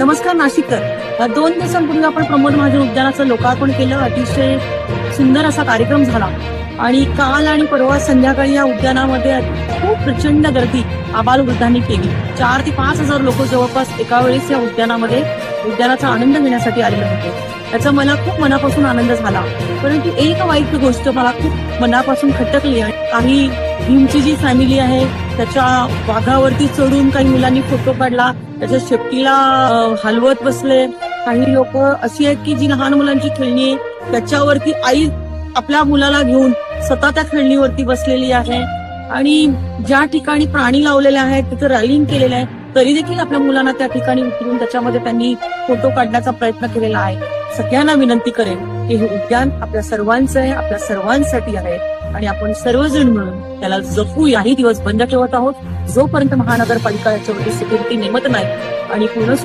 नमस्कार नाशिककर. दोन दिवसांपूर्वी आपण प्रमोद महाजन उद्यानाचं लोकार्पण केलं. अतिशय सुंदर असा कार्यक्रम झाला. आणि काल आणि परवा संध्याकाळी या उद्यानामध्ये खूप प्रचंड गर्दी आबालवृद्धांनी केली. चार ते पाच हजार लोक जवळपास एका वेळेस या उद्यानामध्ये उद्यानाचा आनंद घेण्यासाठी आलेले होते. त्याचा मला खूप मनापासून आनंद झाला. परंतु एक वाईट गोष्ट मला खूप मनापासून खटकली आणि काही भीमची जी फॅमिली आहे त्याच्या वाघावरती चढून काही मुलांनी फोटो काढला. त्याच्या शेपटीला हलवत बसले. काही लोक अशी आहेत की जी लहान मुलांची खेळणी आहे त्याच्यावरती आई आपल्या मुलाला घेऊन स्वतः त्या खेळणीवरती बसलेली आहे. आणि ज्या ठिकाणी प्राणी लावलेले आहेत तिथं रॅलिंग केलेलं आहे तरी देखील आपल्या मुलांना त्या ठिकाणी उतरून त्याच्यामध्ये त्यांनी फोटो काढण्याचा प्रयत्न केलेला आहे. सगळ्यांना विनंती करेन की हे उद्यान आपल्या सर्वांचं आहे आपल्या सर्वांसाठी आहे. आणि आपण सर्वजण मिळून त्याला जपू याही दिवस बंद ठेवत आहोत. जोपर्यंत महानगरपालिका याच्यावरती सिक्युरिटी नेमत नाही आणि पूर्ण